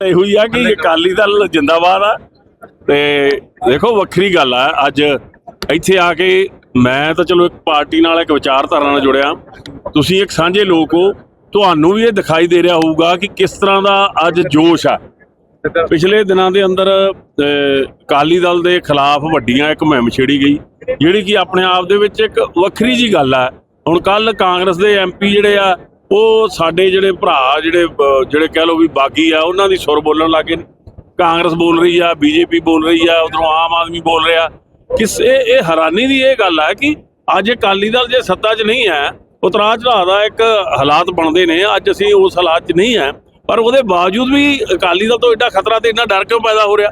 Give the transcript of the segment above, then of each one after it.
ਇਹੋ ਹੀ ਆ ਕਿ ਅਕਾਲੀ ਦਲ ਜਿੰਦਾਬਾਦ ਆ ਤੇ ਦੇਖੋ ਵੱਖਰੀ ਗੱਲ ਆ ਅੱਜ ਇੱਥੇ ਆ ਕੇ ਮੈਂ ਤਾਂ ਚਲੋ ਇੱਕ ਪਾਰਟੀ ਨਾਲ ਇੱਕ ਵਿਚਾਰਧਾਰਾ ਨਾਲ ਜੁੜਿਆ। ਤੁਸੀਂ ਇੱਕ ਸਾਂਝੇ ਲੋਕ ਹੋ ਤੁਹਾਨੂੰ ਵੀ ਇਹ ਦਿਖਾਈ ਦੇ ਰਿਹਾ ਹੋਊਗਾ ਕਿ ਕਿਸ ਤਰ੍ਹਾਂ ਦਾ ਅੱਜ ਜੋਸ਼ ਆ। ਪਿਛਲੇ ਦਿਨਾਂ ਦੇ ਅੰਦਰ ਅਕਾਲੀ ਦਲ ਦੇ ਖਿਲਾਫ ਵੱਡੀਆਂ ਇੱਕ ਮੁਹਿੰਮ ਛੇੜੀ ਗਈ ਜਿਹੜੀ ਕਿ ਆਪਣੇ ਆਪ ਦੇ ਵਿੱਚ ਇੱਕ ਵੱਖਰੀ ਜੀ ਗੱਲ ਆ। ਹੁਣ ਕੱਲ ਕਾਂਗਰਸ ਦੇ ਐਮਪੀ ਜਿਹੜੇ ਆ ਉਹ ਸਾਡੇ ਜਿਹੜੇ ਭਰਾ, ਜਿਹੜੇ ਜਿਹੜੇ ਕਹਿ ਲਓ ਵੀ ਬਾਗੀ ਆ, ਉਹਨਾਂ ਦੀ ਸੁਰ ਬੋਲਣ ਲੱਗੇ ਨੇ। ਕਾਂਗਰਸ ਬੋਲ ਰਹੀ ਆ, ਬੀਜੇਪੀ ਬੋਲ ਰਹੀ ਆ, ਉਧਰੋਂ ਆਮ ਆਦਮੀ ਬੋਲ ਰਿਹਾ। ਕਿਸ, ਇਹ ਹੈਰਾਨੀ ਦੀ ਇਹ ਗੱਲ ਹੈ ਕਿ ਅੱਜ ਅਕਾਲੀ ਦਲ ਜੇ ਸੱਤਾ 'ਚ ਨਹੀਂ ਹੈ, ਉਤਰਾਅ ਚੜਾਅ ਦਾ ਇੱਕ ਹਾਲਾਤ ਬਣਦੇ ਨੇ, ਅੱਜ ਅਸੀਂ ਉਸ ਹਾਲਾਤ 'ਚ ਨਹੀਂ ਹੈ, ਪਰ ਉਹਦੇ ਬਾਵਜੂਦ ਵੀ ਅਕਾਲੀ ਦਲ ਤੋਂ ਐਡਾ ਖਤਰਾ ਤੇ ਇੰਨਾ ਡਰ ਕਿਉਂ ਪੈਦਾ ਹੋ ਰਿਹਾ?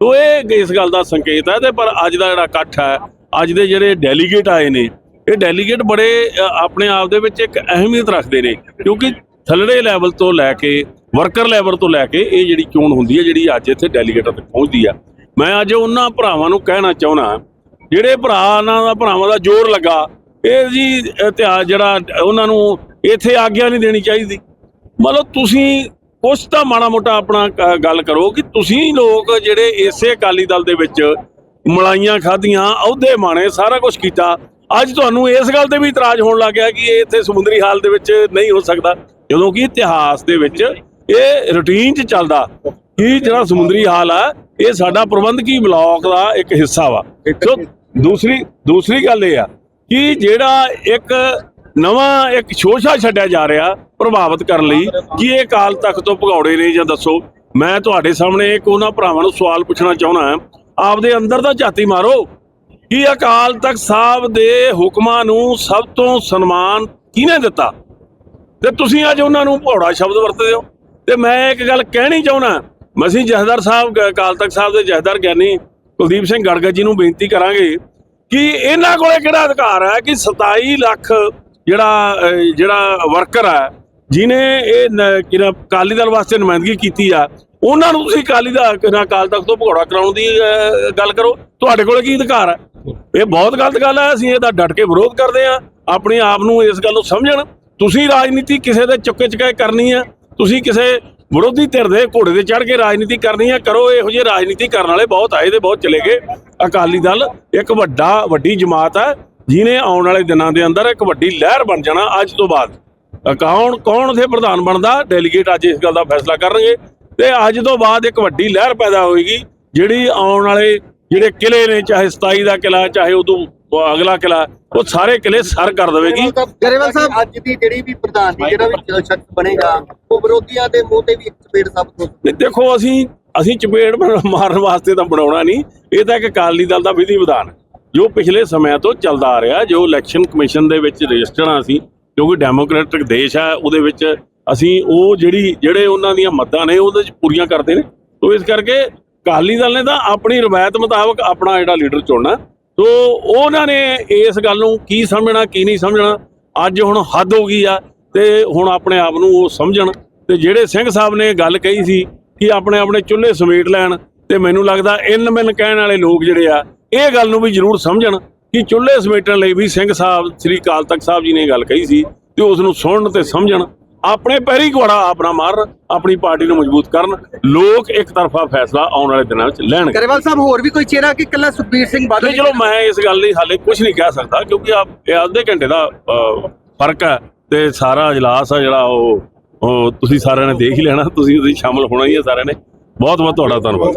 ਤੋ ਇਹ ਇਸ ਗੱਲ ਦਾ ਸੰਕੇਤ ਹੈ ਤੇ ਪਰ ਅੱਜ ਦਾ ਜਿਹੜਾ ਇਕੱਠ ਹੈ, ਅੱਜ ਦੇ ਜਿਹੜੇ ਡੈਲੀਗੇਟ ਆਏ ਨੇ ਇਹ ਡੈਲੀਗੇਟ ਬੜੇ ਆਪਣੇ ਆਪ ਦੇ ਵਿੱਚ ਇੱਕ ਅਹਿਮੀਅਤ ਰੱਖਦੇ ਨੇ, ਕਿਉਂਕਿ ਥੱਲੜੇ ਲੈਵਲ ਤੋਂ ਲੈ ਕੇ ਵਰਕਰ ਲੈਵਲ ਤੋਂ ਲੈ ਕੇ ਇਹ ਜਿਹੜੀ ਚੋਣ ਹੁੰਦੀ ਹੈ, ਜਿਹੜੀ ਅੱਜ ਇੱਥੇ ਡੈਲੀਗੇਟਾਂ ਤੱਕ ਪਹੁੰਚਦੀ ਆ। ਮੈਂ ਅੱਜ ਉਹਨਾਂ ਭਰਾਵਾਂ ਨੂੰ ਕਹਿਣਾ ਚਾਹੁੰਦਾ ਜਿਹੜੇ ਭਰਾ ਨਾਲ ਦਾ ਭਰਾਵਾਂ ਦਾ ਜ਼ੋਰ ਲੱਗਾ, ਇਹ ਜੀ ਇਤਿਹਾਸ ਜਿਹੜਾ ਉਹਨਾਂ ਨੂੰ ਇੱਥੇ ਆਗਿਆ ਨਹੀਂ ਦੇਣੀ ਚਾਹੀਦੀ। ਮਤਲਬ ਤੁਸੀਂ ਕੁਛ ਤਾਂ ਮਾੜਾ ਮੋਟਾ ਆਪਣਾ ਗੱਲ ਕਰੋ ਕਿ ਤੁਸੀਂ ਲੋਕ ਜਿਹੜੇ ਇਸੇ ਅਕਾਲੀ ਦਲ ਦੇ ਵਿੱਚ ਮਲਾਈਆਂ ਖਾਧੀਆਂ, ਅਹੁਦੇ ਮਾਣੇ, ਸਾਰਾ ਕੁਝ ਕੀਤਾ ਅੱਜ ਤੁਹਾਨੂੰ ਇਸ ਗੱਲ ਤੇ ਵੀ ਇਤਰਾਜ਼ ਹੋਣ ਲੱਗ ਗਿਆ ਕਿ ਇਹ ਇੱਥੇ ਸਮੁੰਦਰੀ ਹਾਲ ਦੇ ਵਿੱਚ ਨਹੀਂ ਹੋ ਸਕਦਾ, ਜਦੋਂ ਕਿ ਇਤਿਹਾਸ ਦੇ ਵਿੱਚ ਇਹ ਰੁਟੀਨ 'ਚ ਚੱਲਦਾ ਕਿ ਜਿਹੜਾ ਸਮੁੰਦਰੀ ਹਾਲ ਆ, ਇਹ ਸਾਡਾ ਪ੍ਰਬੰਧਕੀ ਬਲਾਕ ਦਾ ਇੱਕ ਹਿੱਸਾ ਵਾ। ਸੋ ਦੂਸਰੀ ਦੂਸਰੀ ਗੱਲ ਇਹ ਆ ਕਿ ਜਿਹੜਾ ਇੱਕ ਨਵਾਂ ਇੱਕ ਸ਼ੋਸ਼ਾ ਛੱਡਿਆ ਜਾ ਰਿਹਾ ਪ੍ਰਭਾਵਿਤ ਕਰਨ ਲਈ ਕਿ ਇਹ ਕਾਲ ਤੱਕ ਤੋਂ ਭਗੌੜੇ ਨੇ ਜਾਂ ਦੱਸੋ, ਮੈਂ ਤੁਹਾਡੇ ਸਾਹਮਣੇ ਇੱਕ ਉਹਨਾਂ ਭਰਾਵਾਂ ਨੂੰ ਸਵਾਲ ਪੁੱਛਣਾ ਚਾਹੁੰਦਾ ਆਪਦੇ ਅੰਦਰ ਦਾ ਝਾਤੀ ਮਾਰੋ। ਕਿ ਅਕਾਲ ਤਖਤ ਸਾਹਿਬ ਦੇ ਹੁਕਮਾਂ ਨੂੰ ਸਭ ਤੋਂ ਸਨਮਾਨ ਕਿਹਨੇ ਦਿੱਤਾ? ਤੇ ਤੁਸੀਂ ਅੱਜ ਉਹਨਾਂ ਨੂੰ ਭੌੜਾ ਸ਼ਬਦ ਵਰਤਦੇ ਹੋ। ਤੇ ਮੈਂ ਇੱਕ ਗੱਲ ਕਹਿਣੀ ਚਾਹੁੰਦਾ ਮਸੀਂ ਜਹਦਰ ਸਾਹਿਬ ਅਕਾਲ ਤਖਤ ਸਾਹਿਬ ਦੇ ਜਹਦਰ ਗਿਆਨੀ ਕੁਲਦੀਪ ਸਿੰਘ ਗੜਗੜ ਜੀ ਨੂੰ ਬੇਨਤੀ ਕਰਾਂਗੇ ਕਿ ਇਹਨਾਂ ਕੋਲੇ ਕਿਹੜਾ ਅਧਿਕਾਰ ਹੈ ਕਿ 27 ਲੱਖ ਜਿਹੜਾ ਜਿਹੜਾ ਵਰਕਰ ਹੈ ਜਿਨੇ ਇਹ ਨ- ਕਿਹੜਾ ਅਕਾਲੀ ਦਲ ਵਾਸਤੇ ਨੁਮਾਇੰਦਗੀ ਕੀਤੀ ਆ, ਉਹਨਾਂ ਨੂੰ ਤੁਸੀਂ ਅਕਾਲੀ ਦਾ ਅਕਾਲ ਤਖਤ ਤੋਂ ਭਗੌੜਾ ਕਰਾਉਣ ਦੀ ਗੱਲ ਕਰੋ। ਤੁਹਾਡੇ ਕੋਲ ਕੀ ਅਧਿਕਾਰ ਹੈ? ਇਹ ਬਹੁਤ ਗਲਤ ਗੱਲ ਹੈ, ਅਸੀਂ ਇਹਦਾ ਡਟ ਕੇ ਵਿਰੋਧ ਕਰਦੇ ਆ ਆਪਣੇ ਆਪ ਨੂੰ ਇਸ ਗੱਲ ਨੂੰ ਸਮਝਣ। ਤੁਸੀਂ ਰਾਜਨੀਤੀ ਕਿਸੇ ਦੇ ਚੁੱਕੇ ਚੁਕਾਏ ਕਰਨੀ ਆ ਤੁਸੀਂ ਕਿਸੇ ਵਿਰੋਧੀ ਧਿਰ ਦੇ ਘੋੜੇ ਤੇ ਚੜ ਕੇ ਰਾਜਨੀਤੀ ਕਰਨੀ ਆ ਕਰੋ ਇਹੋ ਜਿਹੇ ਰਾਜਨੀਤੀ ਕਰਨ ਵਾਲੇ ਬਹੁਤ ਆਏ ਤੇ ਬਹੁਤ ਚਲੇ ਗਏ। ਅਕਾਲੀ ਦਲ ਇੱਕ ਵੱਡਾ, ਵੱਡੀ ਜਮਾਤ ਹੈ। ਜਿਨੇ ਆਉਣ ਵਾਲੇ ਦਿਨਾਂ ਦੇ ਅੰਦਰ ਇੱਕ ਵੱਡੀ ਲਹਿਰ ਬਣ ਜਾਣਾ ਅੱਜ ਤੋਂ ਬਾਅਦ। ਕੌਣ ਕੌਣ ਉਥੇ ਪ੍ਰਧਾਨ ਬਣਦਾ? ਡੈਲੀਗੇਟ ਅੱਜ ਇਸ ਗੱਲ ਦਾ ਫੈਸਲਾ ਕਰਨਗੇ। ਤੇ ਅੱਜ ਤੋਂ ਬਾਅਦ ਇੱਕ ਵੱਡੀ ਲਹਿਰ ਪੈਦਾ ਹੋਏਗੀ। ਜਿਹੜੀ ਆਉਣ ਵਾਲੇ ਜਿਹੜੇ ਕਿਲੇ ਨੇ ਚਾਹੇ 27 ਦਾ ਕਿਲਾ ਚਾਹੇ ਉਦੋਂ ਅਗਲਾ ਕਿਲਾ ਉਹ ਸਾਰੇ ਕਿਲੇ ਸਰ ਕਰ ਦੇਵੇਗੀ। ਗਰੇਵਾਲ ਸਾਹਿਬ ਅੱਜ ਦੀ ਜਿਹੜੀ ਵੀ ਪ੍ਰਧਾਨ ਦੀ ਜਿਹੜਾ ਵੀ ਸ਼ਖਸ ਬਣੇਗਾ ਉਹ ਵਿਰੋਧੀਆਂ ਦੇ ਮੂੰਹ ਤੇ ਵੀ ਇੱਕ ਚਪੇੜ ਸਾਬਤ ਹੋ ਤੇ ਦੇਖੋ ਅਸੀਂ ਅਸੀਂ ਚਪੇੜ ਮਾਰ- ਮਾਰਨ ਵਾਸਤੇ ਤਾਂ ਬਣਾਉਣਾ ਨਹੀਂ। ਇਹ ਤਾਂ ਇੱਕ ਅਕਾਲੀ ਦਲ ਦਾ ਵਿਧੀ ਵਿਧਾਨ ਜੋ ਪਿਛਲੇ ਸਮਿਆਂ ਤੋਂ ਚੱਲਦਾ ਆ ਰਿਹਾ ਜੋ ਇਲੈਕਸ਼ਨ ਕਮਿਸ਼ਨ ਦੇ ਵਿੱਚ ਰਜਿਸਟਰ ਆ ਅਸੀਂ ਕਿਉਂਕਿ ਡੈਮੋਕ੍ਰੈਟਿਕ ਦੇਸ਼ ਹੈ ਉਹਦੇ ਵਿੱਚ ਅਸੀਂ ਉਹ ਜਿਹੜੀ ਜਿਹੜੇ ਉਹਨਾਂ ਦੀਆਂ ਮੱਦਾਂ ਨੇ ਉਹਦੇ ਵਿੱਚ ਪੂਰੀਆਂ ਕਰਦੇ ਨੇ। ਤੋਂ ਇਸ ਕਰਕੇ ਅਕਾਲੀ ਦਲ ਨੇ ਤਾਂ ਆਪਣੀ ਰਵਾਇਤ ਮੁਤਾਬਕ ਆਪਣਾ ਜਿਹੜਾ ਲੀਡਰ ਚੁਣਨਾ। ਸੋ ਉਹਨਾਂ ਨੇ ਇਸ ਗੱਲ ਨੂੰ ਕੀ ਸਮਝਣਾ, ਕੀ ਨਹੀਂ ਸਮਝਣਾ, ਅੱਜ ਹੁਣ ਹੱਦ ਹੋ ਗਈ ਆ ਤੇ ਹੁਣ ਆਪਣੇ ਆਪ ਨੂੰ ਉਹ ਸਮਝਣ। ਤੇ ਜਿਹੜੇ ਸਿੰਘ ਸਾਹਿਬ ਨੇ ਗੱਲ ਕਹੀ ਸੀ ਕਿ ਆਪਣੇ ਆਪਣੇ ਚੁੱਲ੍ਹੇ ਸਮੇਟ ਲੈਣ, ਤੇ ਮੈਨੂੰ ਲੱਗਦਾ ਇਨ ਮਿਲ ਕਹਿਣ ਵਾਲੇ ਲੋਕ ਜਿਹੜੇ ਆ, ਇਹ ਗੱਲ ਨੂੰ ਵੀ ਜ਼ਰੂਰ ਸਮਝਣ ਕਿ ਚੁੱਲ੍ਹੇ ਸਮੇਟਣ ਲਈ ਵੀ ਸਿੰਘ ਸਾਹਿਬ, ਸ੍ਰੀ ਅਕਾਲ ਤਖਤ ਸਾਹਿਬ ਜੀ ਨੇ ਇਹ ਗੱਲ ਕਹੀ ਸੀ ਤੇ ਉਸ ਨੂੰ ਸੁਣਨ ਤੇ ਸਮਝਣ। ਆਪਣੇ ਪੈਰੀ ਘੋੜਾ ਆਪਣਾ ਮਾਰਨ ਆਪਣੀ ਪਾਰਟੀ ਨੂੰ ਮਜ਼ਬੂਤ ਕਰਨ ਲੋਕ ਇੱਕ ਤਰਫਾ ਫੈਸਲਾ ਆਉਣ ਵਾਲੇ ਦਿਨਾਂ ਵਿੱਚ ਲੈਣਗੇ। ਗਰੇਵਾਲ ਸਾਹਿਬ ਹੋਰ ਵੀ ਕੋਈ ਚਿਹਰਾ ਕਿ ਕੱਲਾ ਸੁਖਬੀਰ ਸਿੰਘ ਬਾਦਲ ਨਹੀਂ ਚਲੋ ਮੈਂ ਇਸ ਗੱਲ ਲਈ ਹਾਲੇ ਕੁਝ ਨਹੀਂ ਕਹਿ ਸਕਦਾ ਕਿਉਂਕਿ ਆ ਇਹ ਅੱਧੇ ਘੰਟੇ ਦਾ ਫ਼ਰਕ ਹੈ ਤੇ ਸਾਰਾ ਇਜਲਾਸ ਆ ਜਿਹੜਾ ਉਹ ਤੁਸੀਂ ਸਾਰਿਆਂ ਨੇ ਦੇਖ ਹੀ ਲੈਣਾ ਤੁਸੀਂ ਉਹਦੇ ਸ਼ਾਮਲ ਹੋਣਾ ਹੀ ਹੈ ਸਾਰਿਆਂ ਨੇ। ਬਹੁਤ ਬਹੁਤ ਤੁਹਾਡਾ ਧੰਨਵਾਦ।